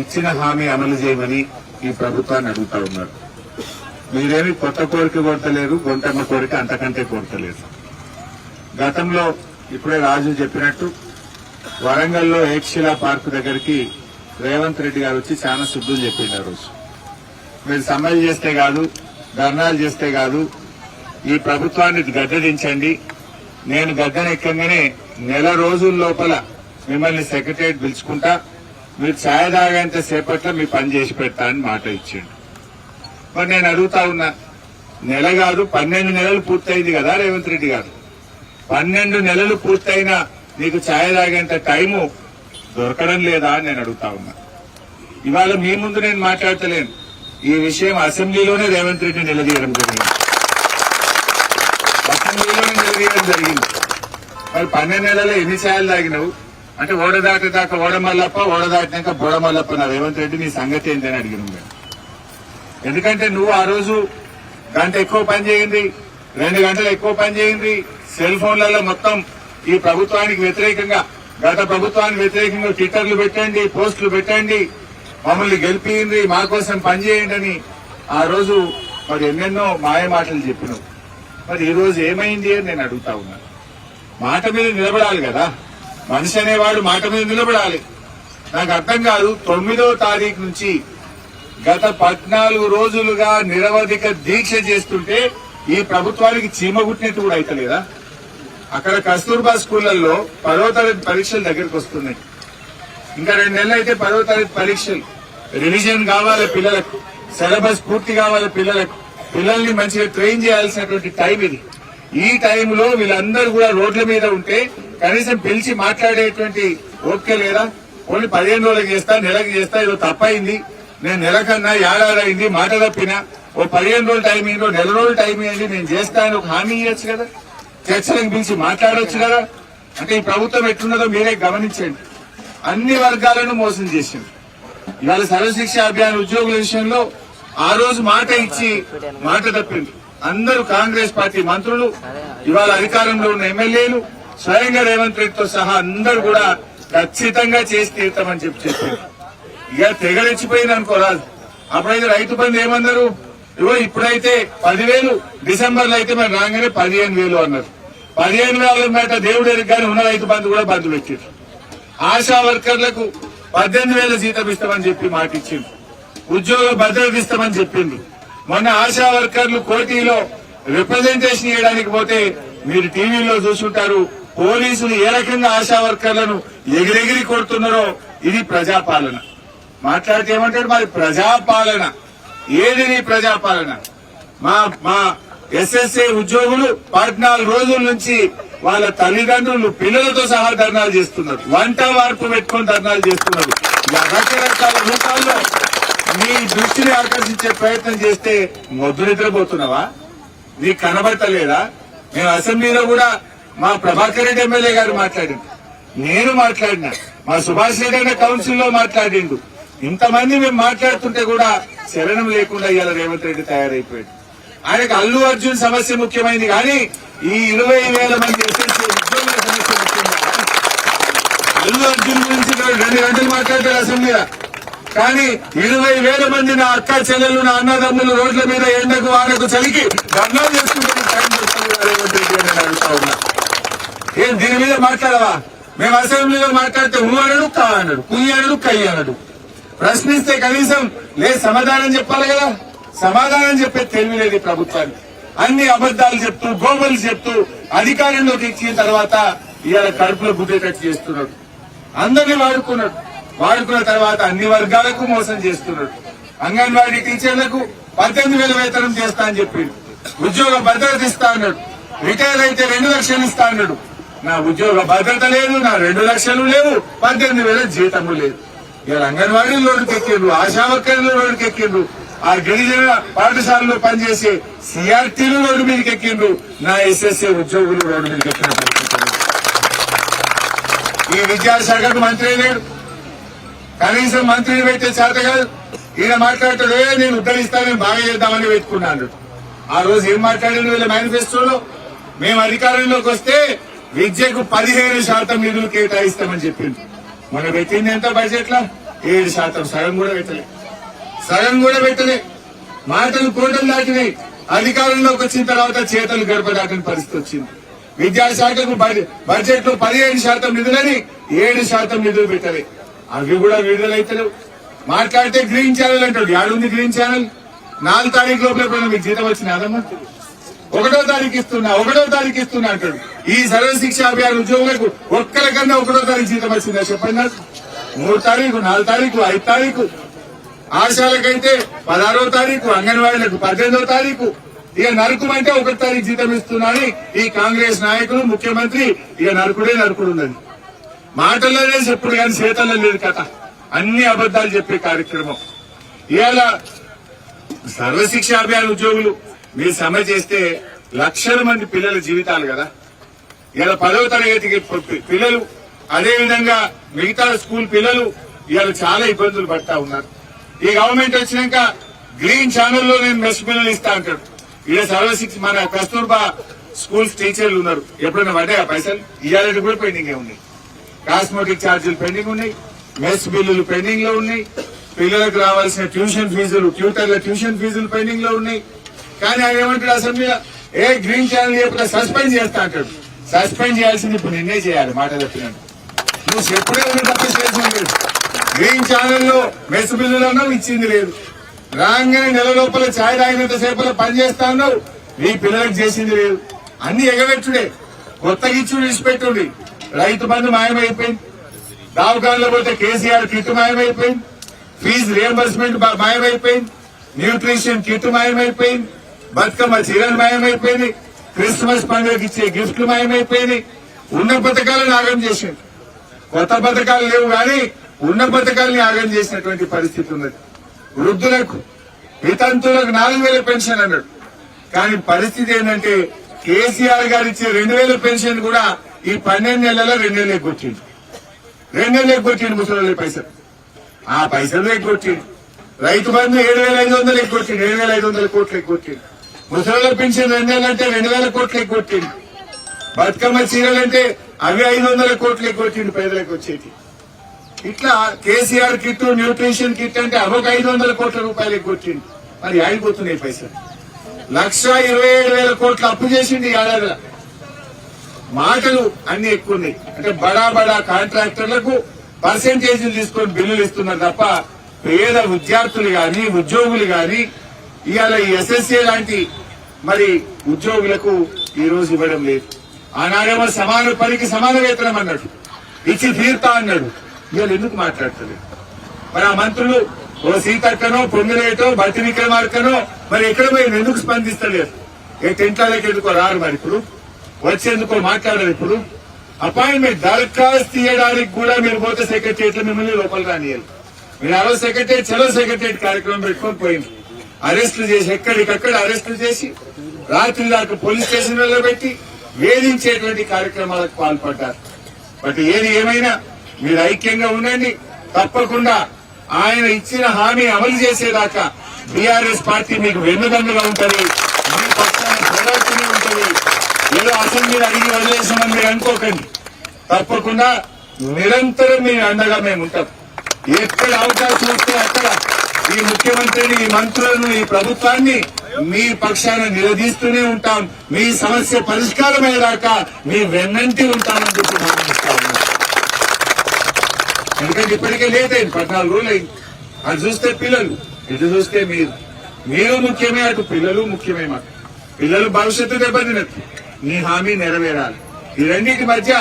ఇచ్చిన హామీ అమలు చేయమని ఈ ప్రభుత్వాన్ని అడుగుతా ఉన్నారు. మీరేమి కొత్త కోరిక కోరతలేరు గుంటమ్మ కోరిక అంతకంటే కోరతలేదు. గతంలో ఇప్పుడే రాజు చెప్పినట్టు వరంగల్లో ఏక్షిలా పార్క్ దగ్గరికి రేవంత్ రెడ్డి గారు వచ్చి చాలా శుద్ధులు చెప్పిండు రోజు. మీరు సమ్మెలు చేస్తే కాదు ధర్నాలు చేస్తే కాదు ఈ ప్రభుత్వాన్ని గద్దెదించండి నేను గద్దెనెక్కగానే నెల రోజుల లోపల మిమ్మల్ని సెక్రటరియట్ పిలుచుకుంటా. మీరు ఛాయ తాగేంత సేపట్లో మీ పని చేసి పెడతా అని మాట ఇచ్చిండు. మరి నేను అడుగుతా ఉన్నా నెల కాదు పన్నెండు నెలలు పూర్తయింది కదా రేవంత్ రెడ్డి గారు. పన్నెండు నెలలు పూర్తయినా నీకు ఛాయ తాగేంత టైము దొరకడం లేదా అని నేను అడుగుతా ఉన్నా. ఇవాళ మీ ముందు నేను మాట్లాడతలేను. ఈ విషయం అసెంబ్లీలోనే రేవంత్ రెడ్డి నిలదీయడం జరిగింది. అసెంబ్లీలోనే నిలదీయడం జరిగింది. మరి పన్నెండు నెలలు ఎన్ని ఛాయలు తాగినావు? అంటే ఓడ దాకా ఓడమల్లప్ప ఓడ దాటినాక నా రేవంత్ రెడ్డి నీ సంగతి ఏంటి అని అడిగిన ఎందుకంటే నువ్వు ఆ రోజు గంట ఎక్కువ పని చేయండి రెండు గంటలు ఎక్కువ పని చేయండి సెల్ ఫోన్లలో మొత్తం ఈ ప్రభుత్వానికి వ్యతిరేకంగా గత ప్రభుత్వానికి వ్యతిరేకంగా ట్విట్టర్లు పెట్టండి పోస్టులు పెట్టండి మమ్మల్ని గెలిపియండి మా కోసం పనిచేయండి అని ఆ రోజు మరి ఎన్నెన్నో మాయ మాటలు చెప్పినావు. మరి ఈ రోజు ఏమైంది అని నేను అడుగుతా ఉన్నాను మాట మీద నిలబడాలి కదా. మనిషి అనేవాడు మాట మీద నిలబడాలి. నాకు అర్థం కాదు తొమ్మిదో తారీఖు నుంచి గత పద్నాలుగు రోజులుగా నిరవధిక దీక్ష చేస్తుంటే ఈ ప్రభుత్వానికి చీమ గుట్టినట్టు కూడా అయితలేదా? అక్కడ కస్తూర్బా స్కూళ్ళలో పదో తరగతి పరీక్షలు దగ్గరకు వస్తున్నాయి. ఇంకా రెండు నెలలు అయితే పదో తరగతి పరీక్షలు. రివిజన్ కావాలి పిల్లలకు సిలబస్ పూర్తి కావాలి పిల్లలకు. పిల్లల్ని మంచిగా ట్రైన్ చేయాల్సినటువంటి టైం ఇది. ఈ టైంలో వీళ్ళందరూ కూడా రోడ్ల మీద ఉంటే కనీసం పిలిచి మాట్లాడేటువంటి ఓపిక లేదా? ఓన్లీ పదిహేను రోజులకు చేస్తా నెలకు చేస్తా ఏదో తప్పైంది. నేను నెలకన్నా ఏడాదైంది మాట తప్పినా. ఓ పదిహేను రోజులు టైం ఏంటో నెల రోజులు టైం ఏంటి నేను చేస్తాను ఒక హామీ ఇవ్వచ్చు కదా? చర్చలకు పిలిచి మాట్లాడొచ్చు కదా? అంటే ఈ ప్రభుత్వం ఎట్లున్నదో మీరే గమనించండి. అన్ని వర్గాలను మోసం చేసింది. ఇవాళ సర్వశిక్ష అభియాన్ ఉద్యోగుల విషయంలో ఆ రోజు మాట ఇచ్చి మాట తప్పింది. అందరూ కాంగ్రెస్ పార్టీ మంత్రులు ఇవాళ అధికారంలో ఉన్న ఎమ్మెల్యేలు స్వయంగా రేవంత్ రెడ్డితో సహా అందరూ కూడా ఖచ్చితంగా చేసి తీరుతామని చెప్పి చెప్పారు. ఇక తెగరెచ్చిపోయింది అనుకోరాదు అప్పుడైతే రైతు బంధు ఏమన్నారు? ఇవో ఇప్పుడైతే పదివేలు డిసెంబర్లో అయితే మరి రాగానే పదిహేను వేలు అన్నారు. పదిహేను వేల మేట దేవుడు ఎరుగ్గానే ఉన్న రైతు బంధు కూడా బంధు పెట్టారు ఆశా వర్కర్లకు పద్దెనిమిది వేల జీతం ఇస్తామని చెప్పి మాట ఇచ్చింది ఉద్యోగ భద్రత ఇస్తామని చెప్పిండ్రు. మొన్న ఆశా వర్కర్లు కోటిలో రిప్రజెంటేషన్ చేయడానికి పోతే మీరు టీవీలో చూసుంటారు. పోలీసులు ఏ రకంగా ఆశా వర్కర్లను ఎగిరెగిరి కొడుతున్నారో ఇది ప్రజాపాలన. మాట్లాడితే ఏమంటాడు? మరి ప్రజాపాలన. ఏది నీ ప్రజాపాలన? మా మా ఎస్ఎస్ఏ ఉద్యోగులు పద్నాలుగు రోజుల నుంచి వాళ్ళ తల్లిదండ్రులు పిల్లలతో సహా ధర్నాలు చేస్తున్నారు. వంట వార్పు పెట్టుకొని ధర్నాలు చేస్తున్నారు. రకరకాల రూపాల్లో నీ దృష్టిని ఆకర్షించే ప్రయత్నం చేస్తే మొద్దు నిద్రపోతున్నావా? నీకు కనబడతలేదా? మేము అసెంబ్లీలో కూడా మా ప్రభాకర్ రెడ్డి ఎమ్మెల్యే గారు మాట్లాడింది నేను మాట్లాడినా. మా సుభాష్ రెడ్డి అనే కౌన్సిల్లో మాట్లాడిండు. ఇంతమంది మేము మాట్లాడుతుంటే కూడా శరణం లేకుండా ఇవాళ రేవంత్ రెడ్డి తయారైపోయాడు. ఆయనకు అల్లు అర్జున్ సమస్య ముఖ్యమైనది కానీ ఈ ఇరవై వేల మంది ఎస్ఎస్సీ ఉద్యోగుల సమస్య ముఖ్యంగా అల్లు అర్జున్ గురించి రెండు గంటలు మాట్లాడారు అసెంబ్లీలో. కానీ ఇరవై వేల మంది నా అక్క చెల్లెలు నా అన్నదమ్ములు రోడ్ల మీద ఎండకు వానకు చలికి ధర్నాలు చేసుకుంటున్న టైం ఏం దీని మీద మాట్లాడవా? మేము అసెంబ్లీలో మాట్లాడితే ఊ అనడు కా అన్నాడు కుయ్యి అనడు కయ్యి అనడు. ప్రశ్నిస్తే కనీసం లే సమాధానం చెప్పాలి కదా. సమాధానం చెప్పే తెలివి లేదు ప్రభుత్వానికి. అన్ని అబద్దాలు చెప్తూ గోబలు చెప్తూ అధికారంలోకి ఇచ్చిన తర్వాత ఇవాళ కడుపులో గుద్దేటట్టు చేస్తున్నాడు. అందరినీ వాడుకున్నాడు. వాడుకున్న తర్వాత అన్ని వర్గాలకు మోసం చేస్తున్నాడు. అంగన్వాడీ టీచర్లకు పద్దెనిమిది వేల వేతనం చేస్తా అని చెప్పిండు. ఉద్యోగ భద్రత ఇస్తా అన్నాడు. రిటైర్ అయితే రెండు లక్షలు ఇస్తా అన్నాడు. నా ఉద్యోగ భద్రత లేదు నా రెండు లక్షలు లేవు పద్దెనిమిది వేల జీతము లేదు. ఇవాళ అంగన్వాడీ లోటుకి ఎక్కిండ్రు ఆశా వర్కర్లు ఎక్కిండ్రు ఆ గిరిజన పాఠశాలలో పనిచేసే సిఆర్టీలు రోడ్డు మీదకి ఎక్కిండ్రు నా ఎస్ఎస్ఏ ఉద్యోగులు రోడ్డు మీదకి ఎక్కిన ఈ విద్యాశాఖకు మంత్రి లేడు కనీసం మంత్రిని పెట్టే చేత కాదు. ఈయన మాట్లాడతాడు నేను ఉద్ధరిస్తాను నేను బాగా చేద్దామని పెట్టుకున్నాను ఆ రోజు ఏం మాట్లాడాడు వీళ్ళ మేనిఫెస్టోలో? మేము అధికారంలోకి వస్తే విద్యకు పదిహేను శాతం నిధులు కేటాయిస్తామని చెప్పింది మొన్న పెట్టింది ఎంత బడ్జెట్ లా? ఏడు శాతం. సగం కూడా పెట్టలే. సగం కూడా పెట్టలే. మాటలు కోటలు దాటినాయి. అధికారంలోకి వచ్చిన తర్వాత చేతలు గడప దాటిన పరిస్థితి వచ్చింది. విద్యాశాఖకు బడ్జెట్లో పదిహేను శాతం నిధులని ఏడు శాతం నిధులు పెట్టలే. అవి కూడా విడుదలైతలేవు. మాట్లాడితే గ్రీన్ ఛానల్ అంటాడు. యాడుంది గ్రీన్ ఛానల్ నాలుగు తారీఖు లోపల మీకు జీతం వచ్చిన అదమ్మా ఒకటో తారీఖు ఇస్తున్నా ఒకటో తారీఖు ఇస్తున్నా అంటాడు. ఈ సర్వశిక్ష అభియాన్ ఉద్యోగులకు ఒక్కరికన్నా ఒకటో తారీఖు జీతం వచ్చిందా? చెప్పండి నాకు మూడు తారీఖు నాలుగు తారీఖు ఐదు తారీఖు. ఆశాలకైతే పదహారో తారీఖు అంగన్వాడీలకు పద్దెనిమిదో తారీఖు. ఇక నరకమంటే ఒకటి తారీఖు జీతం ఇస్తున్నా అని ఈ కాంగ్రెస్ నాయకులు ముఖ్యమంత్రి ఇక నరకుడే నరకుడు ఉన్నది. మాటల్లోనే చెప్పుడు కానీ చేతల్లో లేదు కథ. అన్ని అబద్దాలు చెప్పే కార్యక్రమం. ఇవాళ సర్వశిక్ష అభియాన్ ఉద్యోగులు మీరు సమ్మె చేస్తే లక్షల మంది పిల్లల జీవితాలు కదా. ఇలా పదవ తరగతికి పిల్లలు అదేవిధంగా మిగతా స్కూల్ పిల్లలు ఇవాళ చాలా ఇబ్బందులు పడతా ఉన్నారు. ఈ గవర్నమెంట్ వచ్చినాక గ్రీన్ ఛానల్లో నేను మెస్ పిల్లలు ఇస్తా అంటాడు ఇలా సర్వశిక్ష మన కస్తూర్బా స్కూల్స్ టీచర్లు ఉన్నారు. ఎప్పుడైనా పడ్డాయా పైసలు? ఇవాళ కూడా పెండింగ్ ఉన్నాయి. కాస్మెటిక్ ఛార్జీలు పెండింగ్ ఉన్నాయి మెస్ బిల్లులు పెండింగ్లో ఉన్నాయి పిల్లలకు రావాల్సిన ట్యూషన్ ఫీజులు ట్యూటర్ల ట్యూషన్ ఫీజులు పెండింగ్లో ఉన్నాయి. కానీ ఆయన ఏమంటాడు అసెంబ్లీలో? ఏ గ్రీన్ ఛానల్ చెప్పిన సస్పెండ్ చేస్తా అంటాడు. సస్పెండ్ చేయాల్సింది ఇప్పుడు నిన్నే చేయాలి మాట చెప్పినాడు. నువ్వు ఎప్పుడైనా ఉంది తప్ప చేసింది లేదు గ్రీన్ ఛానల్లో మెస్ బిల్లులను ఇచ్చింది లేదు. రాగానే నెల లోపల ఛాయ్ తాగినంత సేపల పని చేస్తా అన్నావు. నీ పిల్లలకు చేసింది లేదు. అన్ని ఎగబెట్టుడే కొత్తగా విడిచిపెట్టుండి. రైతు బంధు మాయమైపోయింది. దవాఖానలో పోతే కేసీఆర్ కిట్ మాయమైపోయింది. ఫీజు రియంబర్స్మెంట్ మాయమైపోయింది. న్యూట్రిషన్ కిట్ మాయమైపోయింది. బతుకమ్మ చీరలు మాయమైపోయింది. క్రిస్మస్ పండుగకి ఇచ్చే గిఫ్ట్లు మాయమైపోయింది ఉన్న పథకాలను ఆగం చేసింది కొత్త పథకాలు లేవు కానీ ఉన్న పథకాలని ఆగం చేసినటువంటి పరిస్థితి ఉన్నది. వృద్ధులకు వితంతులకు నాలుగు వేల పెన్షన్ అన్నాడు. కానీ పరిస్థితి ఏంటంటే కేసీఆర్ గారు ఇచ్చే రెండు వేల పెన్షన్ కూడా ఈ పన్నెండు నెలల రెండు నెలలు ఎగ్గొచ్చింది రెండు నెలలు ఎగ్గొచ్చింది ముసలి పైసలు. ఆ పైసలు ఎగ్గొచ్చింది రైతు బంధు ఏడు వేల ఐదు వందలు ఎగ్గొచ్చింది ఏడు వేల ఐదు వందల కోట్లు ఎగ్గొచ్చింది ముసలి పెన్షన్ రెండు నెలలు అంటే రెండు వేల కోట్లు ఎగ్గొచ్చింది బతుకమ్మ చీరలంటే అవి ఐదు వందల కోట్లు ఎగ్గొచ్చింది పేదలకు వచ్చేటి. ఇట్లా కేసీఆర్ కిట్ న్యూట్రిషన్ కిట్ అంటే అవొక ఐదు వందల కోట్ల రూపాయలు ఎగ్గొచ్చింది మరి ఆగిపోతున్నాయి పైసలు. లక్ష ఇరవై ఏడు వేల కోట్లు అప్పు చేసింది ఈ ఏడాదిలో మాటలు అన్ని ఎక్కువ ఉన్నాయి అంటే బడా బడా కాంట్రాక్టర్లకు పర్సెంటేజీలు తీసుకొని బిల్లులు ఇస్తున్నారు తప్ప పేద విద్యార్థులు గాని ఉద్యోగులు గాని ఇవాళ ఈ ఎస్ఎస్ఏ లాంటి మరి ఉద్యోగులకు ఈ రోజు ఇవ్వడం లేదు. ఆనాడేమో సమాన పనికి సమాన వేతనం అన్నాడు. ఇచ్చి తీర్తా అన్నాడు. ఇవాళ ఎందుకు మాట్లాడతలేదు? మరి ఆ మంత్రులు ఓ సీతక్కనో పొంగిలేటో బట్టి విక్రమార్కనో మరి ఎక్కడ పోయి ఎందుకు స్పందిస్తలేరు ఏ టెంట్లకి ఎందుకో రారు మరి ఇప్పుడు? వచ్చేందుకు మాట్లాడరు ఇప్పుడు. అపాయింట్మెంట్ దరఖాస్తు తీయడానికి కూడా మీరు పోతే సెక్రటరియట్ మిమ్మల్ని లోపల రానియాలి మీరు ఆ రోజు సెక్రటరియట్ చలో సెక్రటరియట్ కార్యక్రమం పెట్టుకొని పోయింది అరెస్టులు చేసి ఎక్కడికక్కడ అరెస్టులు చేసి రాత్రి దాకా పోలీస్ స్టేషన్లలో పెట్టి వేధించేటువంటి కార్యక్రమాలకు పాల్పడ్డారు. బట్ ఏది ఏమైనా మీరు ఐక్యంగా ఉండండి. తప్పకుండా ఆయన ఇచ్చిన హామీ అమలు చేసేదాకా బీఆర్ఎస్ పార్టీ మీకు వెన్నుదండగా ఉంటుంది మీ పక్షాన పోరాడుతూనే ఉంటది ఏదో అసెంబ్లీ అడిగి వదిలేసామని మీరు అనుకోకండి. తప్పకుండా నిరంతరం మీ అండగా మేము ఉంటాం. ఎక్కడ అవకాశం వస్తే అక్కడ ఈ ముఖ్యమంత్రిని ఈ మంత్రులను ఈ ప్రభుత్వాన్ని మీ పక్షాన నిలదీస్తూనే ఉంటాం. మీ సమస్య పరిష్కారమయ్యేదాకా మీ వెన్నంటి ఉంటామని చెప్పి భావిస్తా ఎందుకంటే ఇప్పటికే లేట్ అయింది పద్నాలుగు రోజులు అయింది. అది చూస్తే పిల్లలు ఇటు చూస్తే మీరు. మీరు ముఖ్యమే అటు పిల్లలు ముఖ్యమే మాకు. పిల్లలు భవిష్యత్తు దెబ్బతినట్టు మీ హామీ నెరవేరాలి. ఈ రెండింటి మధ్య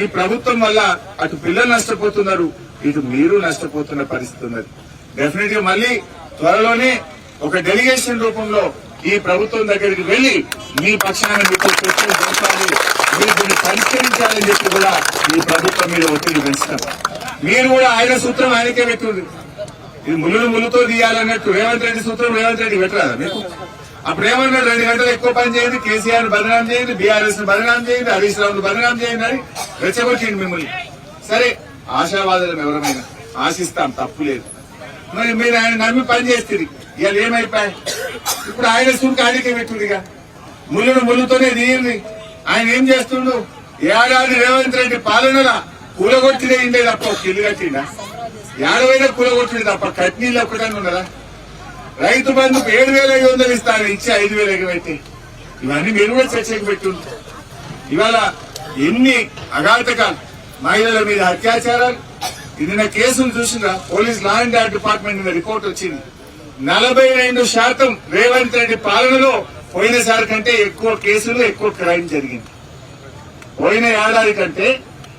ఈ ప్రభుత్వం వల్ల అటు పిల్లలు నష్టపోతున్నారు ఇటు మీరు నష్టపోతున్న పరిస్థితి ఉన్నది. డెఫినెట్గా మళ్ళీ త్వరలోనే ఒక డెలిగేషన్ రూపంలో ఈ ప్రభుత్వం దగ్గరికి వెళ్ళి మీ పక్షాన మీకు చర్చలు జరపాలి మీరు దీన్ని పరిష్కరించాలని చెప్పి కూడా ఈ ప్రభుత్వం మీద ఒత్తిడి పెంచుతాం. మీరు కూడా ఆయన సూత్రం ఆయనకే పెట్టుంది. ఇది ముళ్ళు ముళ్ళుతో తీయాలన్నట్టు రేవంత్ రెడ్డి సూత్రం రేవంత్ రెడ్డి పెట్టరాదా మీకు? అప్పుడు ఏమన్నాడు రెండు గంటలు ఎక్కువ పని చేయండి కేసీఆర్ బదనాం చేయండి బీఆర్ఎస్ను బదనాం చేయండి హరీష్ రావు బదనాం చేయండి అని రెచ్చగొట్టింది మిమ్మల్ని. సరే ఆశావాదులం ఎవరమైనా ఆశిస్తాం తప్పు లేదు. మరి మీరు ఆయన నమ్మి పని చేస్తుంది ఇవాళ ఏమైపోయాయి? ఇప్పుడు ఆయన సుంక ఆయనకే పెట్టుడిగా. ముళ్ళును ముళ్ళుతోనే తీయండి. ఆయన ఏం చేస్తుండు? ఏడాది రేవంత్ రెడ్డి పాలనల కూలగొట్టినే ఇండే తప్ప ఒక ఇల్లు కట్టిండా? ఏడవైనా కూలగొట్టుడు తప్ప కట్నీళ్ళు ఒక్కటాన్ని ఉన్నదా? రైతు బంధుకు ఏడు వేల ఐదు వందలు ఇస్తాను ఇచ్చి ఐదు వేల ఎగబెట్టి. ఇవన్నీ మీరు కూడా చర్చకు పెట్టుండ్రు ఇవాళ ఎన్ని అఘాతకాలు మహిళల మీద అత్యాచారాలు నిన్న కేసులు చూసినా police law and order department మీద రిపోర్ట్ వచ్చింది. నలభై రెండు శాతం రేవంత్ రెడ్డి పాలనలో పోయినసారి కంటే ఎక్కువ కేసులు ఎక్కువ క్రైమ్ జరిగింది. పోయిన ఏడాది కంటే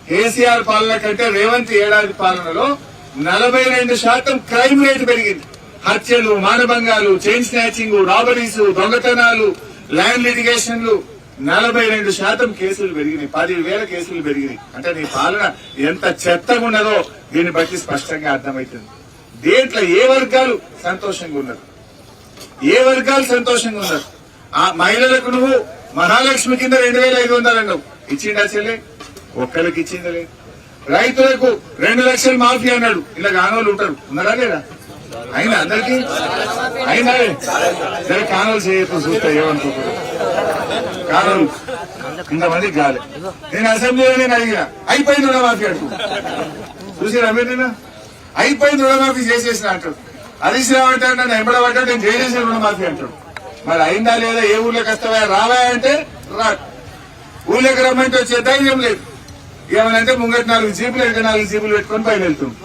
కేసీఆర్ పాలన కంటే రేవంత్ ఏడాది పాలనలో నలభై రెండు శాతం క్రైమ్ రేటు పెరిగింది. హత్యలు మానభంగాలు చైన్ స్నాచింగ్ రాబరీస్ దొంగతనాలు ల్యాండ్ లిటిగేషన్లు నలభై రెండు శాతం కేసులు పెరిగినాయి. పది వేల కేసులు పెరిగినాయి. అంటే నీ పాలన ఎంత చెత్తగా ఉన్నదో దీన్ని బట్టి స్పష్టంగా అర్థమవుతుంది. దేంట్లో ఏ వర్గాలు సంతోషంగా ఉన్నారు ఏ వర్గాలు సంతోషంగా ఉన్నారు ఆ మహిళలకు నువ్వు మహాలక్ష్మి కింద రెండు వేల ఐదు వందలు అన్నావు. ఇచ్చిండా చెల్లె? ఒక్కరికి ఇచ్చిందా లేదు రైతులకు రెండు లక్షలు మాఫీ అన్నాడు. ఇలా కానోళ్ళు ఉంటారు. ఉన్నారా లేదా? అయినా అందరికి? అయినా? సరే కానలు చేయొచ్చు చూస్తే ఏమనుకుంటారు కానలు ఇంతమంది గాలి. నేను అసెంబ్లీలో నేను అడిగిన అయిపోయింది రుణమాఫీ అంటూ. చూసారా మీరు నిన్న? అయిపోయింది రుణమాఫీ చేసేసిన అంటాడు హరీష్ రావు అంటాడు నన్ను ఎంబడబడ్డాడు నేను చేసేసిన రుణమాఫీ అంటాడు. మరి అయిందా లేదా ఏ ఊర్లోకి వస్తావా రావా అంటే రా. ఊర్లోకి రమ్మంటే వచ్చే ధైర్యం లేదు. ఏమనంటే ముంగటి నాలుగు జీపులు ఎక్కడ నాలుగు జీపులు పెట్టుకొని పైన వెళ్తుంది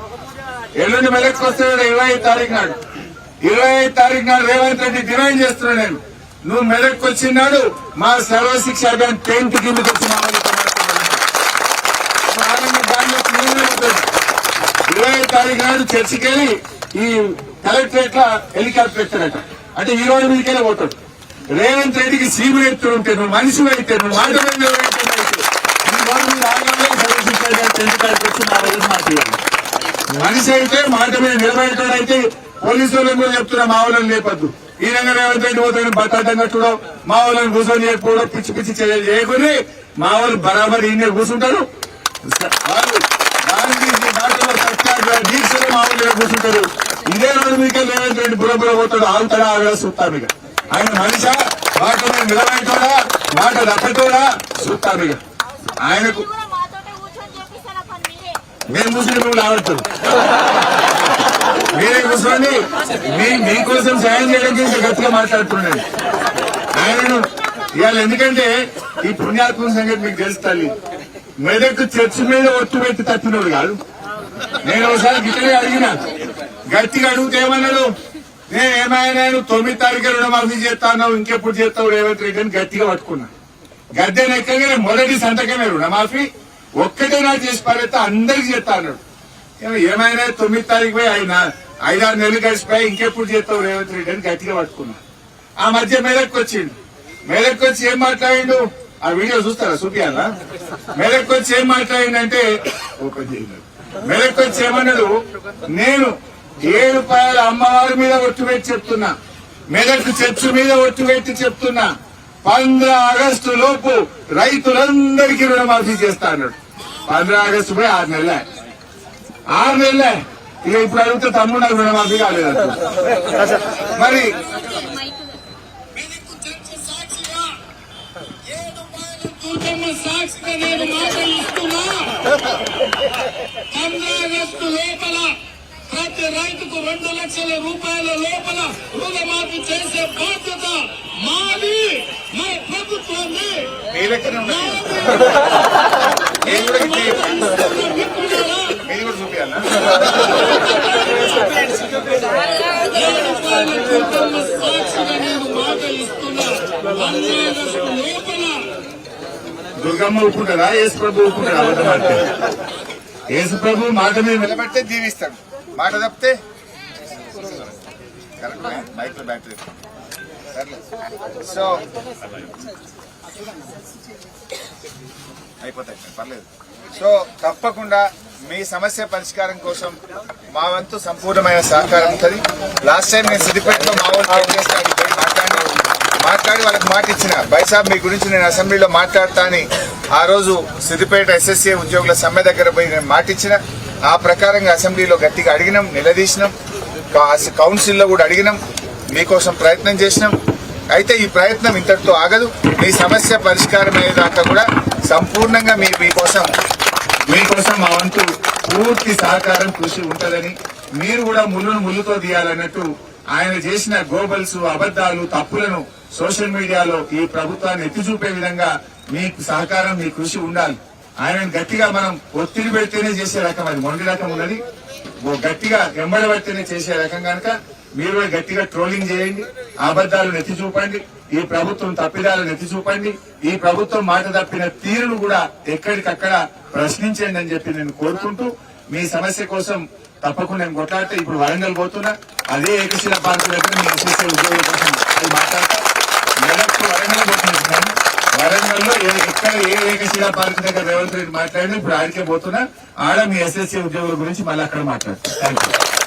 ఎల్లుండి మెలక్కి వస్తాడు ఇరవై ఐదు తారీఖు నాడు. ఇరవై ఐదు తారీఖు నాడు రేవంత్ రెడ్డి డిమాండ్ చేస్తున్నా నేను. నువ్వు మెదక్కి వచ్చినాడు మా సర్వశిక్ష అభియాన్ టెన్త్ కిందకి వచ్చి ఇరవై ఐదు తారీఖు నాడు చర్చికి వెళ్ళి ఈ కలెక్టరేట్లో హెలికాప్టర్ ఎత్తాడట. అంటే ఈ రోజు మీదకెళ్ళి పోతాడు. రేవంత్ రెడ్డికి సీబీ ఎత్తుడు ఉంటే నువ్వు మనిషి అయితే నువ్వు మాట మీద నిలబెట్టిన అయితే, నీ నోటి మీద సర్వశిక్ష అభియాన్ టెన్త్ తారీఖు వచ్చి మా రోజు మాట్లాడాలి మనిషి అయితే మాట మీద నిలబడేటోడైతే పోలీసు కూడా చెప్తున్నా మా వాళ్ళని లేపద్దు. ఈ రంగం రేవంత్ రెడ్డి పోతాడు బట్టాటం కట్టుడో మా వాళ్ళని కూర్చొని చేయకపోవడం పిచ్చి పిచ్చి చర్యలు చేయకుని మా వాళ్ళు బరాబర్ ఈయన కూర్చుంటారు. దీక్షలో మా వాళ్ళు కూర్చుంటారు. ఇదే రోజు మీకు రేవంత్ రెడ్డి బురబుర పోతాడు ఆగుతాడా ఆగా చూస్తాం ఆయన మనిషా మాట మీద నిలబడేటోడా మాట దప్పటోడా చూస్తాం ఇక. ఆయనకు కూడా మాతోటే కూర్చొని చేపిస్తారా పని మీరే మేము కూర్చుని మిమ్మల్ని ఆడతాం మీరే కూర్చోండి మీ మీకోసం సాయం చేయడానికి చేసి గట్టిగా మాట్లాడుతున్నాను ఆయనను ఇవాళ ఎందుకంటే ఈ పుణ్యాత్మ సంగతి మీకు తెలుసు తల్లి. మెదక్ చర్చి మీద ఒట్టు పెట్టి తప్పినోడు కాదు. నేను ఒకసారి గిట్టనే అడిగిన. గట్టిగా అడిగితే ఏమన్నాడు? నేను ఏమైనా తొమ్మిది తారీఖు రుణమాఫీ చేస్తాను ఇంకెప్పుడు చేస్తావు రేవంత్ రెడ్డి అని గట్టిగా పట్టుకున్నా. గద్దెని ఎక్కగానే మొదటి సంతకమే రుణమాఫీ. ఒక్కటే నా చేసి పారేస్తే అందరికి చేస్తా అన్నాడు. ఏమైనా తొమ్మిది తారీఖు పోయి ఆయన ఐదారు నెలలు గడిచిపోయి ఇంకెప్పుడు చేస్తావు రేవంత్ రెడ్డి అని గట్టిగా పట్టుకున్నా. ఆ మధ్య మెదక్కి వచ్చిండు మెదక్కి వచ్చి ఏం మాట్లాడిండు? ఆ వీడియో చూస్తారా చూపియాలా? మెదక్కి వచ్చి ఏం మాట్లాడిందంటే ఓపెన్ చేయలేదు మెదక్కి వచ్చి ఏమన్నాడు? నేను ఏ రూపాయల అమ్మవారి మీద ఒట్టు పెట్టి చెప్తున్నా. మెదక్ చర్చు మీద ఒట్టు పెట్టి చెప్తున్నా. పంద్ర ఆగస్టు లోపు రైతులందరికీ రుణమాఫీ చేస్తా అన్నాడు. పంద్ర ఆగస్టు పోయి ఆరు నెలలే. ఆరు నెలలే. ఇక ఇప్పుడు అడిగితే తమ్ముడు నాకు రుణమాఫీ కాలేదు మరి సాక్షిగా నేను మాట ఇస్తున్నా ఆగస్టు లోపల ప్రతి రైతుకు రెండు లక్షల రూపాయల లోపల రుణమాఫీ చేసే బాధ్యత మాది. మన ప్రభుత్వాన్ని సాక్షిగా నేను మాట ఇస్తున్నా లోపల దుర్గమ్మ ఒప్పుకుంటారా? యేసు ప్రభు ఒప్పుకుంటారా? యేసు ప్రభు మాట మీద నిలబడితే దీవిస్తాడు మాట తప్పితే కరెక్ట్ మైక్ బ్యాటరీ సో అయిపోతాయి. పర్లేదు. సో తప్పకుండా మీ సమస్య పరిష్కారం కోసం మా వంతు సంపూర్ణమైన సహకారం ఉంటుంది. లాస్ట్ టైం నేను సిద్దిపేటలో మా వాళ్ళు మాట్లాడి మాట్లాడి వాళ్ళకి మాట ఇచ్చిన. బైసాబ్ మీ గురించి నేను అసెంబ్లీలో మాట్లాడతా అని ఆ రోజు సిద్దిపేట ఎస్ఎస్సీ ఉద్యోగుల సమ్మె దగ్గర పోయి నేను మాట ఇచ్చిన. ఆ ప్రకారంగా అసెంబ్లీలో గట్టిగా అడిగినాం నిలదీసినాం కౌన్సిల్లో కూడా అడిగినాం మీకోసం ప్రయత్నం చేసినాం. అయితే ఈ ప్రయత్నం ఇంతటితో ఆగదు. మీ సమస్య పరిష్కారం అయ్యేదాకా కూడా సంపూర్ణంగా మీ మీకోసం మీకోసం మా వంతు పూర్తి సహకారం కృషి ఉంటుందని మీరు కూడా ముళ్ళును ముళ్ళుతో తీయాలన్నట్టు ఆయన చేసిన గోబల్స్ అబద్దాలు తప్పులను సోషల్ మీడియాలో ఈ ప్రభుత్వాన్ని ఎత్తి చూపే విధంగా మీ సహకారం మీ కృషి ఉండాలి. ఆయనను గట్టిగా మనం ఒత్తిడి పెడితేనే చేసే రకం అది. మొండి రకం ఉన్నది. ఓ గట్టిగా ఎంబడబడితేనే చేసే రకం కనుక మీరు గట్టిగా ట్రోలింగ్ చేయండి. అబద్దాలు నెత్తి చూపండి. ఈ ప్రభుత్వం తప్పిదాలను ఎత్తి చూపండి. ఈ ప్రభుత్వం మాట తప్పిన తీరును కూడా ఎక్కడికక్కడ ప్రశ్నించండి అని చెప్పి నేను కోరుకుంటూ మీ సమస్య కోసం తప్పకుండా నేను కొట్లాడితే ఇప్పుడు వరంగల్ పోతున్నా. అదే ఏకశిల పార్క్ దగ్గర మీ ఎస్ఎస్ఏ ఉద్యోగుల కోసం మాట్లాడతా. వరంగల్లో ఎక్కడ ఏ ఏకశిల పార్క్ దగ్గర రేవంత్ రెడ్డి మాట్లాడినా ఇప్పుడు ఆడికే పోతున్నా. ఆడ మీ ఎస్ఎస్సీ ఉద్యోగుల గురించి మళ్ళీ అక్కడ మాట్లాడతాను థ్యాంక్ యూ